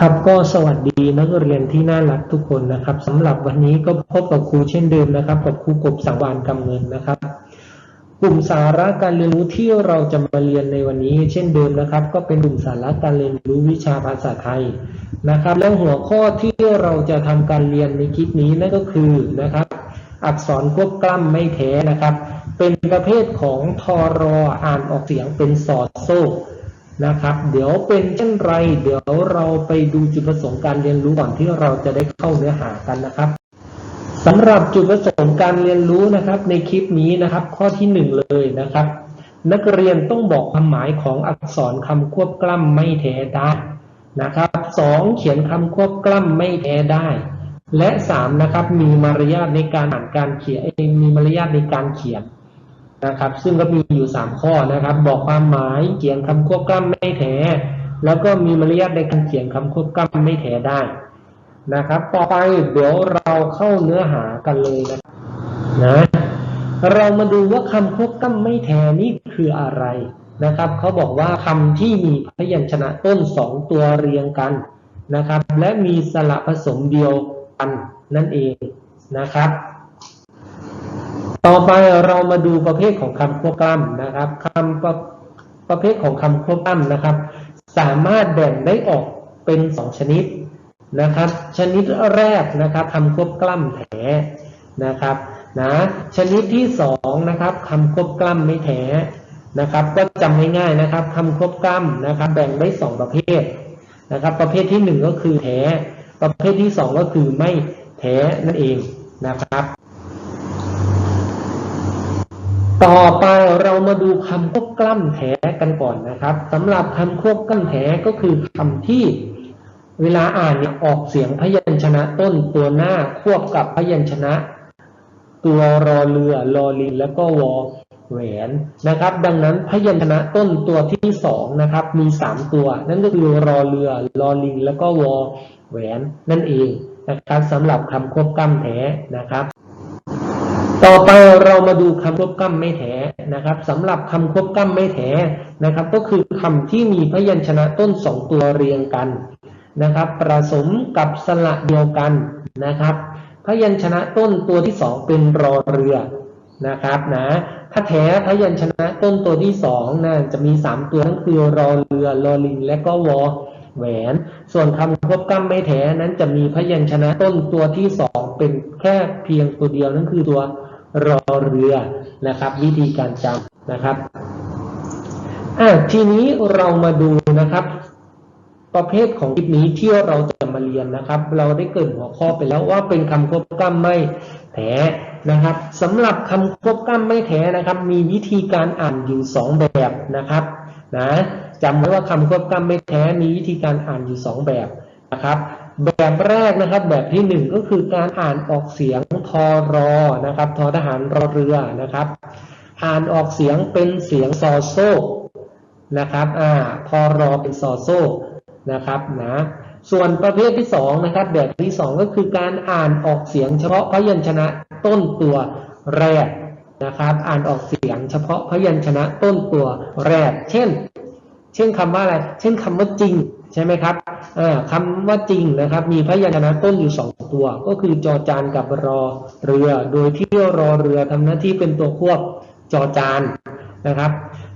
ครับก็สวัสดีนักเรียนที่น่ารักทุกคนนะครับสำหรับวันนี้ก็พบกับครูเช่นเดิมนะครับ กับครูกบสังวานกำเงินนะครับ กลุ่มสาระการเรียนรู้ที่เราจะมาเรียนในวันนี้ เช่นเดิมนะครับ ก็เป็นกลุ่มสาระการเรียนรู้วิชาภาษาไทยนะครับ แล้วหัวข้อที่เราจะทำการเรียนในคลิปนี้นั่นก็คือนะครับ อักษรควบกล้ำไม่แท้นะครับ เป็นประเภทของทอรออ่านออกเสียงเป็นสอดโซ่ นะครับ เดี๋ยวเป็นเช่นไร เดี๋ยวเราไปดูจุดประสงค์การเรียนรู้ก่อนที่เราจะได้เข้าเนื้อหากันนะครับสำหรับจุดประสงค์การเรียนรู้นะครับ ในคลิปนี้นะครับ ข้อที่หนึ่งเลยนะครับ นักเรียนต้องบอกความหมายของอักษรคำควบกล้ำไม่แท้ได้นะครับสองเขียนคำควบกล้ำไม่แท้ได้ และสามนะครับมีมารยาทในการอ่านการเขียนมีมารยาทในการเขียน นะครับ ซึ่งก็มีอยู่สามข้อนะครับ บอกความหมายเขียนคำควบกล้ำไม่แท้แล้วก็มีมารยาทในการเขียนคำควบกล้ำไม่แท้ได้นะครับ ต่อไปเดี๋ยวเราเข้าเนื้อหากันเลยนะนะเรามาดูว่าคำควบกล้ำไม่แท้นี่คืออะไรนะครับเขาบอกว่าคำที่มีพยัญชนะต้นสองตัวเรียงกันนะครับ และมีสระผสมเดียวกันนั่นเองนะครับ ต่อไปเรามาดูประเภทของคำควบกล้ำนะครับคำประประเภทของคำควบกล้ำนะครับ สามารถแบ่งได้ออกเป็นสองชนิดนะครับ ชนิดแรกนะครับคำควบกล้ำแท้นะครับนะชนิดที่สองนะครับคำควบกล้ำไม่แท้นะครับ ก็จำง่ายๆนะครับคำควบกล้ำนะครับ แบ่งได้สองประเภทนะครับ ประเภทที่หนึ่งก็คือแท้ ประเภทที่สองก็คือไม่แท้นั่นเองนะครับ ต่อไปเรามาดูคำควบกล้ำแท้กันก่อนนะครับสำหรับคำควบกล้ำแท้ก็คือคำที่เวลาอ่านเนี่ยออกเสียงพยัญชนะต้นตัวหน้าควบกับพยัญชนะ ตัวรอเรือรอลิงแล้วก็วอแหวนนะครับ ดังนั้นพยัญชนะต้นตัวที่สองนะครับ มีสามตัว นั่นก็คือรอเรือรอลิงแล้วก็วอแหวนนั่นเองนะครับสำหรับคำควบกล้ำแท้นะครับ ต่อไปเรามาดูคำควบกล้ำไม่แท้นะครับสำหรับคำควบกล้ำไม่แท้นะครับ ก็คือคำที่มีพยัญชนะต้นสองตัวเรียงกันนะครับผสมกับสระเดียวกันนะครับ พยัญชนะต้นตัวที่สองเป็นรอเรือนะครับนะถ้าแท้พยัญชนะต้นตัวที่สองนะจะมีสามตัวนั่นคือรอเรือรอลิงและก็วอแหวน ส่วนคำควบกล้ำไม่แท้นั้นจะมีพยัญชนะต้นตัวที่สองเป็นแค่เพียงตัวเดียวนั่นคือตัว รอเรือนะครับ วิธีการจำนะครับอะทีนี้เรามาดูนะครับ ประเภทของคลิปนี้ที่เราจะมาเรียนนะครับ เราได้เกิดหัวข้อไปแล้วว่าเป็นคำควบกล้ำไม่แท้นะครับสำหรับคำควบกล้ำไม่แท้นะครับ มีวิธีการอ่านอยู่สองแบบนะครับนะจำไว้ว่าคำควบกล้ำไม่แท้มีวิธีการอ่านอยู่สองแบบนะครับ แบบแรกนะครับ แบบที่หนึ่งก็คือการอ่านออกเสียงทอรอนะครับทอทหารรอเรือนะครับ อ่านออกเสียงเป็นเสียงซอโซนะครับอ่าทอรอเป็นซอโซนะครับนะส่วนประเภทที่สองนะครับ แบบที่สองก็คือการอ่านออกเสียงเฉพาะพยัญชนะต้นตัวแรกนะครับ อ่านออกเสียงเฉพาะพยัญชนะต้นตัวแรก เช่น เช่นคำว่าอะไร เช่นคำว่าจริง ใช่ไหมครับคำว่าจริงนะครับ มีพยัญชนะต้นอยู่สองตัว ก็คือจอจานกับรอเรือ โดยที่รอเรือทำหน้าที่เป็นตัวควบจอจานนะครับ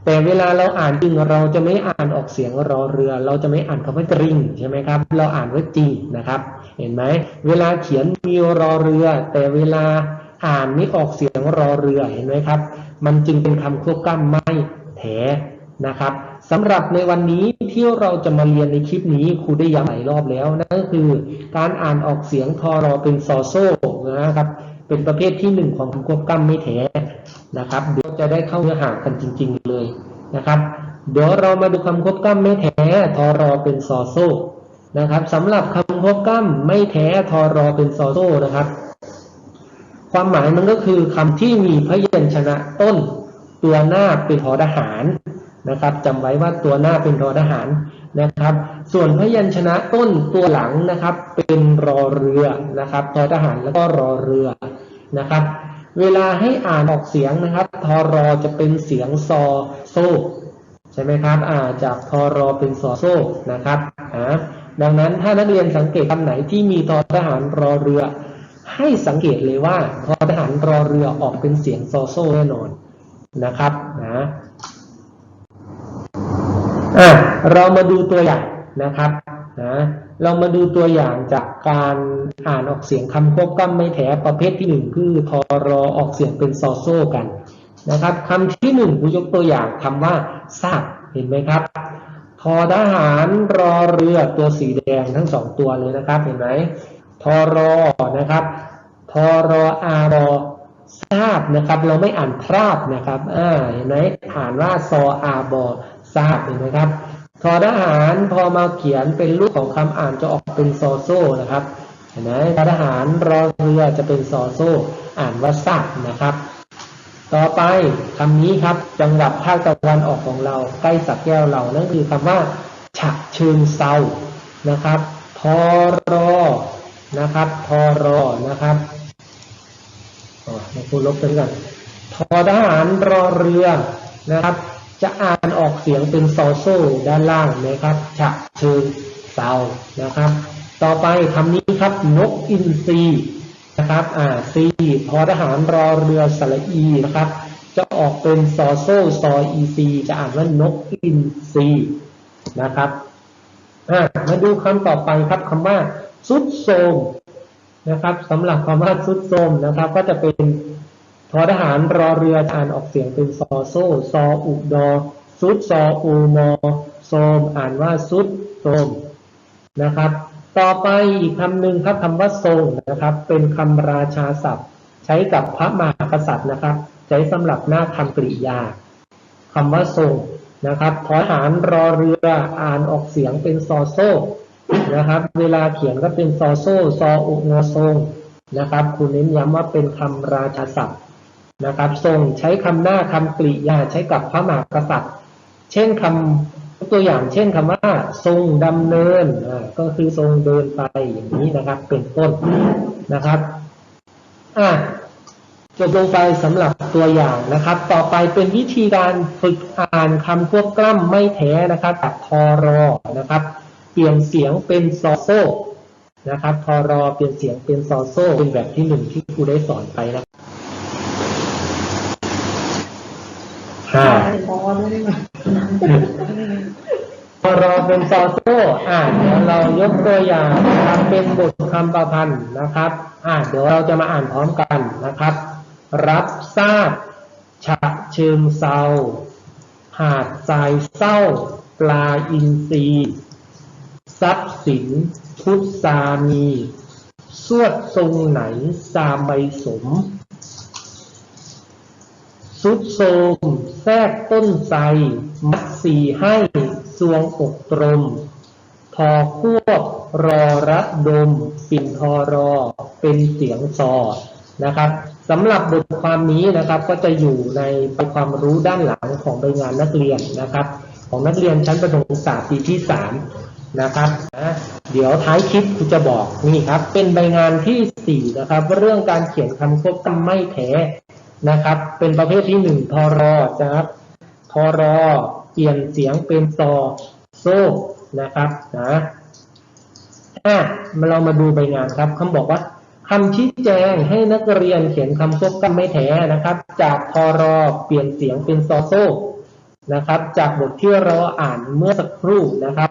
แต่เวลาเราอ่านจริงเราจะไม่อ่านออกเสียงรอเรือ เราจะไม่อ่านคำว่าจริงใช่ไหมครับ เราอ่านว่าจริงนะครับ เห็นไหมเวลาเขียนมีรอเรือ แต่เวลาอ่านนี่ออกเสียงรอเรือเห็นไหมครับ มันจึงเป็นคำควบกล้ำไม่แถนะครับ สำหรับในวันนี้ที่เราจะมาเรียนในคลิปนี้ครูได้ย้ำหลายรอบแล้วนั่นก็คือ การอ่านออกเสียงทอรอเป็นซอโซนะครับ เป็นประเภทที่หนึ่งของคำควบกล้ำไม่แถนะครับเดี๋ยวจะได้เข้าเนื้อหากันจริง ๆ เลยนะครับ เดี๋ยวเรามาดูคำควบกล้ำไม่แถทอรอเป็นซอโซนะครับสำหรับคำควบกล้ำไม่แท้ทอรอเป็นซอโซนะครับ ความหมายมันก็คือคำที่มีพยัญชนะต้น ตัวหน้าเป็นทอทหาร นะครับจำไว้ว่าตัวหน้าเป็นทอทหารนะครับ ส่วนพยัญชนะต้นตัวหลังนะครับ เป็นรอเรือนะครับทอทหารแล้วก็รอเรือนะครับ เวลาให้อ่านออกเสียงนะครับทอรอจะเป็นเสียงซอโซใช่ไหมครับอ่าจากทอรอเป็นซอโซนะครับอ่าดังนั้นถ้านักเรียนสังเกตคำไหนที่มีทอทหารรอเรือ ให้สังเกตเลยว่าทอทหารรอเรือออกเป็นเสียงโซโซแน่นอนนะครับนะ อะเรามาดูตัวอย่างนะครับนะเรามาดูตัวอย่างจากการอ่านออกเสียงคำควบกล้ำไม่แถประเภทที่หนึ่งคือทอรอออกเสียงเป็นซอโซกันนะครับคำที่หนึ่งกูยกตัวอย่างคำว่าทราบเห็นไหมครับทอทหารรอเรือตัวสีแดงทั้งสองตัวเลยนะครับ เห็นไหมทอรอนะครับทอรออารอทราบนะครับ เราไม่อ่านพราบนะครับอ่าเห็นไหมอ่านว่าซออาบอ ทราบเห็นไหมครับทอทหารพอมาเขียนเป็นรูปของคำอ่านจะออกเป็นซอโซ่นะครับเห็นไหมทอทหารรอเรือจะเป็นซอโซ่ อ่านว่าทราบนะครับ ต่อไปคำนี้ครับจังหวัดภาคตะวันออกของเราใกล้สักแก้วเรานั่นคือคำว่าฉะเชิงเซานะครับทอรอนะครับทอรอนะครับอ๋อให้ครูลบไปก่อนทอทหารรอเรือนะครับ จะอ่านออกเสียงเป็นซอโซ่ด้านล่างนะครับฉะเชิงเซานะครับ ต่อไปคำนี้ครับนกอินทรีนะครับอ่าซีพอทหารรอเรือสระอีนะครับ จะออกเป็นซอโซ่ซออีซีจะอ่านว่านกอินซีนะครับอ่ามาดูคำต่อไปครับคำว่าสุดโทมนะครับสำหรับคำว่าสุดโทมนะครับ ก็จะเป็น ทอทหารรอเรืออ่านออกเสียงเป็นซอโซซออุดอสุดซออูมอโซมอ่านว่าสุดโทรมนะครับ ต่อไปอีกคำหนึ่งครับคำว่าทรงนะครับ เป็นคำราชาศัพท์ ใช้กับพระมหากษัตริย์นะครับ ใช้สำหรับหน้าคำกริยาคำว่าทรงนะครับทหารรอเรืออ่านออกเสียงเป็นซอโซนะครับ เวลาเขียนก็เป็นซอโซซออุงอทรงนะครับ คุณเน้นย้ำว่าเป็นคำราชาศัพท์ นะครับ ทรงใช้คำหน้าคำกริยาใช้กับพระมหากษัตริย์ เช่นคำตัวอย่างเช่นคำว่า ทรงดำเนินก็คือทรงเดินไปอย่างนี้นะครับ เป็นต้นนะครับอะจบลงไปสำหรับตัวอย่างนะครับ ต่อไปเป็นวิธีการฝึกอ่านคำควบกล้ำไม่แท้นะครับจากทอรอนะครับ เปลี่ยนเสียงเป็นซอโซนะครับทอรอเปลี่ยนเสียงเป็นซอโซเป็นแบบที่หนึ่งที่ครูได้สอนไปนะห้า พอเลยนะพอรอเป็นซอโซ่อ่าเดี๋ยวเรายกตัวอย่างนะครับเป็นบทคำประพันธ์นะครับ อ่าเดี๋ยวเราจะมาอ่านพร้อมกันนะครับ รับทราบ ฉะเชิงเซาหาดทรายเศร้า ปลาอินทรีทรัพย์สิน พุทธามี สวดทรงไหน สามใบสม สุดโทมแทรกต้นไทรมัดสีให้สวงอกตรม ทอควบรอระดม ปิ่นทอรอ เป็นเสียงซอนะครับสำหรับบทความนี้นะครับก็จะอยู่ในความรู้ด้านหลังของใบงานนักเรียนนะครับ ของนักเรียนชั้นประถมศึกษาปีที่สามนะครับนะเดี๋ยวท้ายคลิปคุณจะบอกนี่ครับ เป็นใบงานที่สี่นะครับ เรื่องการเขียนคำควบกำไม่แท้ นะครับ เป็นประเภทที่หนึ่งทอรอนะครับทอรอเปลี่ยนเสียงเป็นซอโซ่นะครับนะอะมาเรามาดูใบงานครับคำบอกว่าคำชี้แจงให้นักเรียนเขียนคำควบกล้ำไม่แท้นะครับ จากทอรอเปลี่ยนเสียงเป็นซอโซ่นะครับ จากบทที่เราอ่านเมื่อสักครู่นะครับ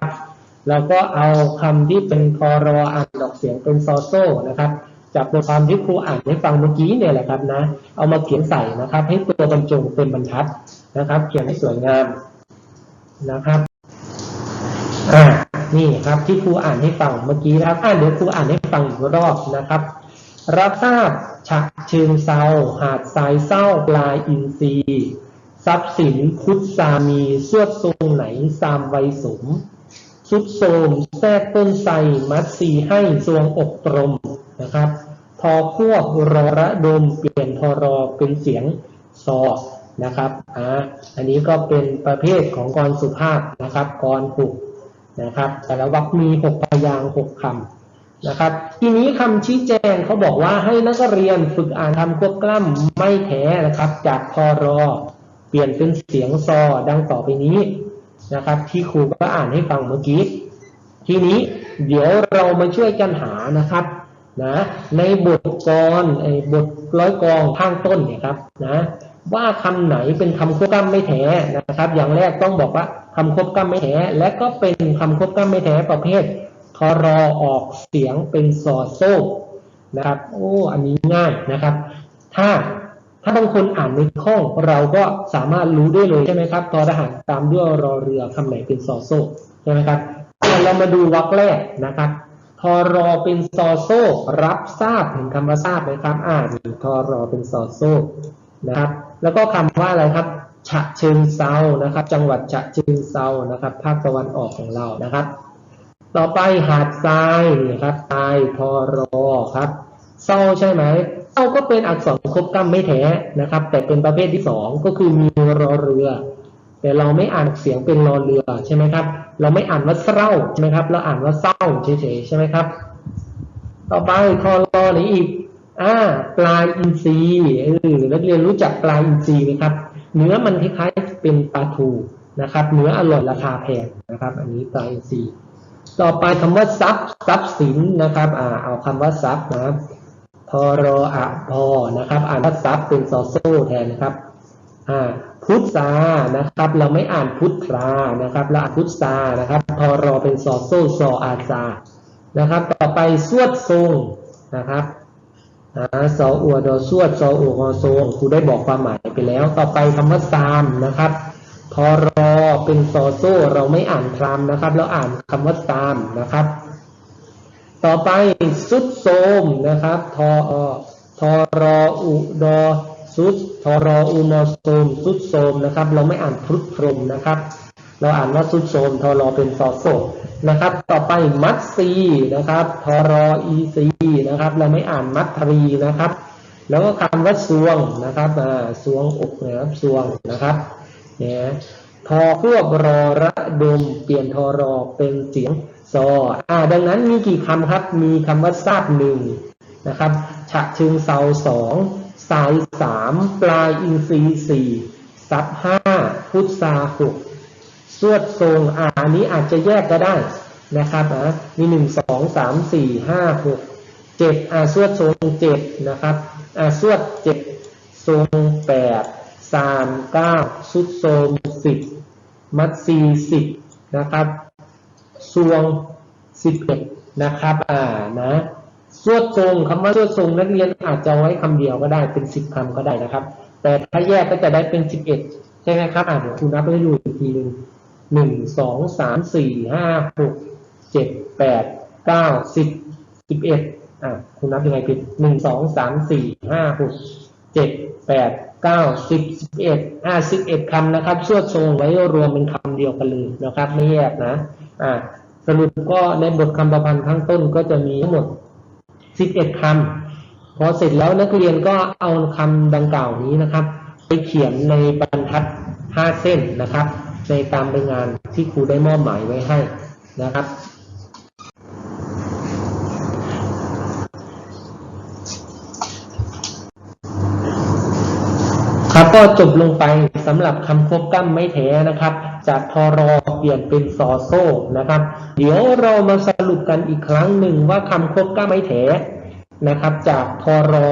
เราก็เอาคำที่เป็นทอรออ่านออกเสียงเป็นซอโซ่นะครับ จากบทความที่ครูอ่านให้ฟังเมื่อกี้เนี่ยแหละครับนะ เอามาเขียนใส่นะครับ ให้ตัวบรรจงเป็นบรรทัดนะครับ เขียนให้สวยงามนะครับอ่านี่ครับที่ครูอ่านให้ฟังเมื่อกี้นะครับอ่าเดี๋ยวครูอ่านให้ฟังอีกรอบนะครับ รับทราบฉะเชิงเซาหาดทรายเศร้าปลายอินทรีทรัพย์สินพุทธสามีสวดทรงไหนสามใบสมสุดโทรมแทรกต้นไทรมัดสีให้สวงอกตรม นะครับ ทอควบรอระดมเปลี่ยนทอรอเป็นเสียงซอนะครับอ่าอันนี้ก็เป็นประเภทของกรสุภาพนะครับกรผูกนะครับ แต่ละวรรคมีหกพยางค์หกคำนะครับ ทีนี้คำชี้แจงเขาบอกว่าให้นักเรียนฝึกอ่านคำควบกล้ำไม่แท้นะครับ จากทอรอเปลี่ยนเป็นเสียงซอดังต่อไปนี้นะครับ ที่ครูก็อ่านให้ฟังเมื่อกี้ ทีนี้เดี๋ยวเรามาช่วยกันหานะครับ นะในบทกรไอ้บทร้อยกองข้างต้นเนี่ยครับนะว่าคำไหนเป็นคำควบกล้ำไม่แท้นะครับ อย่างแรกต้องบอกว่าคำควบกล้ำไม่แท้และก็เป็นคำควบกล้ำไม่แท้ประเภททรอออกเสียงเป็นซอโซ่นะครับ โอ้อันนี้ง่ายนะครับ ถ้าถ้าบางคนอ่านไม่คล่องเราก็สามารถรู้ได้เลยใช่ไหมครับทอทหารตามด้วยรอเรือคำไหนเป็นซอโซ่ใช่ไหมครับเรามาดูวรรคแรกนะครับ ทอรอเป็นซอโซรับทราบเห็นคำว่าทราบไหมครับ อ่านทอรอเป็นซอโซนะครับ แล้วก็คำว่าอะไรครับฉะเชิงเซานะครับ จังหวัดฉะเชิงเซานะครับ ภาคตะวันออกของเรานะครับ ต่อไปหาดทรายนี่ครับทรายทอรอครับเศร้าใช่ไหมเศร้าก็เป็นอักษรครบกล้ำไม่แท้นะครับ แต่เป็นประเภทที่สองก็คือมีรอเรือ แต่เราไม่อ่านเสียงเป็นรอเรือใช่ไหมครับ เราไม่อ่านว่าเศร้าใช่ไหมครับ เราอ่านว่าเศร้าเฉยๆใช่ไหมครับ ต่อไปทอรอไหนอีกอ่าปลายอินทรีเออนักเรียนรู้จักปลายอินทรีไหมครับ เนื้อมันคล้ายๆเป็นปลาทูนะครับ เนื้ออร่อยราคาแพงนะครับ อันนี้ปลายอินทรีต่อไปคำว่าทรัพย์ทรัพย์สินนะครับอ่าเอาคำว่าทรัพย์นะครับทอรออะพอนะครับ อ่านว่าทรัพย์เป็นซอโซ่แทนนะครับอ่า พุทธานะครับ เราไม่อ่านพุทธานะครับเราอ่านพุทธานะครับทอรอเป็นซอโซ่ซออาซานะครับ ต่อไปสวดทรงนะครับอ่าซออัวดอสวดซออัวฮอโซงครูได้บอกความหมายไปแล้ว ต่อไปคำว่าซามนะครับทอรอเป็นซอโซ่เราไม่อ่านพรามนะครับ เราอ่านคำว่าซามนะครับ ต่อไปสุดโทมนะครับทออทอรออุดอ สุดทรออุนโซมสุดโทมนะครับ เราไม่อ่านพุทพรมนะครับ เราอ่านว่าสุดโทมทรอเป็นซอโซนะครับ ต่อไปมัดซีนะครับทรออีซีนะครับ เราไม่อ่านมัดทรีนะครับ แล้วก็คำว่าสวงนะครับอ่าสวงอกนะครับสวงนะครับเนี่ยทอควบรอระดมเปลี่ยนทอรอเป็นเสียงซออ่า ดังนั้นมีกี่คำครับ มีคำว่าทราบหนึ่งนะครับ ฉะเชิงเซาสอง สายสามปลายอินทรีสี่ซับห้าพุทธาหกสวดทรงอาอันนี้อาจจะแยกก็ได้นะครับอะมีหนึ่งสองสามสี่ห้าหกเจ็ดอ่าสวดทรงเจ็ดนะครับอ่าสวดเจ็ดทรงแปดสามเก้าสุดทรงสิบมัดซีสิบนะครับสวงสิบเอ็ดนะครับ อ่านะ สวดทรงคำว่าสวดทรงนักเรียนอาจจะไว้คำเดียวก็ได้เป็นสิบคำก็ได้นะครับ แต่ถ้าแยกก็จะได้เป็นสิบเอ็ดใช่ไหมครับอ่าเดี๋ยวคุณนับให้ดูอีกทีหนึ่งหนึ่งสองสามสี่ห้าหกเจ็ดแปดเก้าสิบสิบเอ็ดอ่าคุณนับยังไงผิดหนึ่งสองสามสี่ห้าหกเจ็ดแปดเก้าสิบสิบเอ็ดอ่าสิบเอ็ดคำนะครับสวดทรงไว้รวมเป็นคำเดียวกันเลยนะครับ ไม่แยกนะ อ่าสรุปก็ในบทคำประพันธ์ข้างต้นก็จะมีทั้งหมด สิบเอ็ดคำพอเสร็จแล้วนักเรียนก็เอาคำดังกล่าวนี้นะครับ ไปเขียนในบรรทัดห้าเส้นนะครับ ในตามรายงานที่ครูได้มอบหมายไว้ให้นะครับ ครับก็จบลงไปสำหรับคำควบกล้ำไม่แท้นะครับ จากทอรอเปลี่ยนเป็นซอโซ่นะครับ เดี๋ยวเรามาสรุปกันอีกครั้งหนึ่งว่าคำควบกล้ำไม่แท้นะครับ จากทอรอ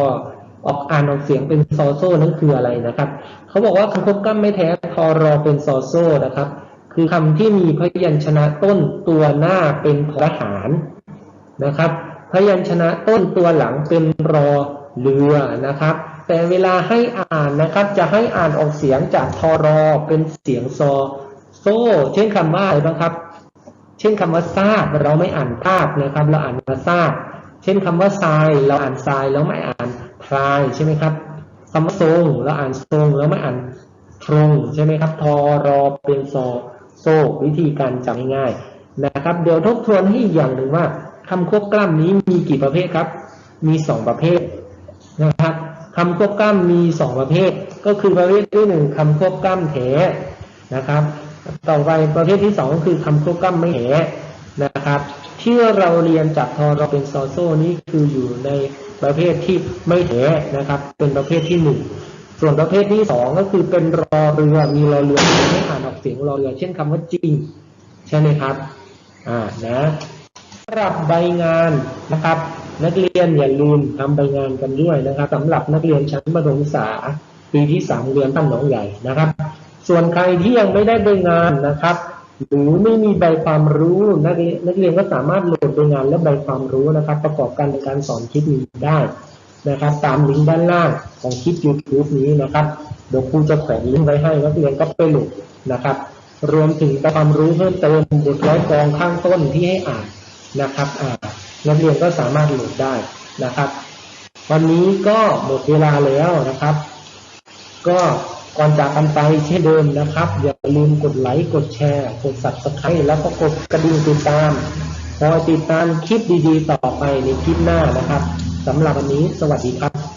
ออกอ่านออกเสียงเป็นซอโซ่นั้นคืออะไรนะครับเขาบอกว่าคำควบกล้ำไม่แท้ทอรอเป็นซอโซ่นะครับ คือคำที่มีพยัญชนะต้นตัวหน้าเป็นทหารนะครับ พยัญชนะต้นตัวหลังเป็นรอ เรือนะครับ แต่เวลาให้อ่านนะครับ จะให้อ่านออกเสียงจากทอรอเป็นเสียงซอโซ่เช่นคำว่าอะไรบ้างครับ เช่นคำว่าทราบเราไม่อ่านภาพนะครับ เราอ่านว่าทราบเช่นคำว่าทรายเราอ่านทรายเราไม่อ่านทรายใช่ไหมครับคำว่าทรงเราอ่านทรงเราไม่อ่านทรงใช่ไหมครับทอรอเป็นซอโซ่วิธีการจำง่ายๆนะครับ เดี๋ยวทบทวนให้อีกอย่างหนึ่งว่าคำควบกล้ำนี้มีกี่ประเภทครับ มีสองประเภท นะครับคำควบกล้ำมีสองประเภท ก็คือประเภทที่หนึ่งคำควบกล้ำแถนะครับ ต่อไปประเภทที่สองก็คือคำควบกล้ำไม่แถนะครับ ที่เราเรียนจากทอเราเป็นซอโซนี้คืออยู่ในประเภทที่ไม่แถนะครับ เป็นประเภทที่หนึ่งส่วนประเภทที่สองก็คือเป็นรอเรือมีรอเรือไม่อ่านออกเสียงรอเรือ เช่นคำว่าจริง ใช่ไหมครับ อ่านะสำหรับใบงานนะครับ นักเรียนอย่าลืมทำใบงานกันด้วยนะครับสำหรับนักเรียนชั้นประถมศึกษาปีที่สามเรียนตั้งหนองใหญ่นะครับ ส่วนใครที่ยังไม่ได้ใบงานนะครับ หรือไม่มีใบความรู้นักเรียนนักเรียนก็สามารถโหลดใบงานและใบความรู้นะครับ ประกอบกันในการสอนคลิปนี้ได้นะครับ ตามลิงก์ด้านล่างของคลิป YouTube นี้นะครับเดี๋ยวครูจะแขวนลิงก์ไว้ให้นักเรียนก็ไปโหลดนะครับ รวมถึงความรู้เพิ่มเติมบทร้อยกรองข้างต้นที่ให้อ่านนะครับอ่า นักเรียนก็สามารถโหลดได้นะครับ วันนี้ก็หมดเวลาแล้วนะครับ ก็ก่อนจากกันไปเช่นเดิมนะครับ อย่าลืมกดไลค์กดแชร์ กดสับสไครต์แล้วก็กดกระดิ่งติดตามคอยติดตามคลิปดีๆ ต่อไปในคลิปหน้านะครับสำหรับวันนี้สวัสดีครับ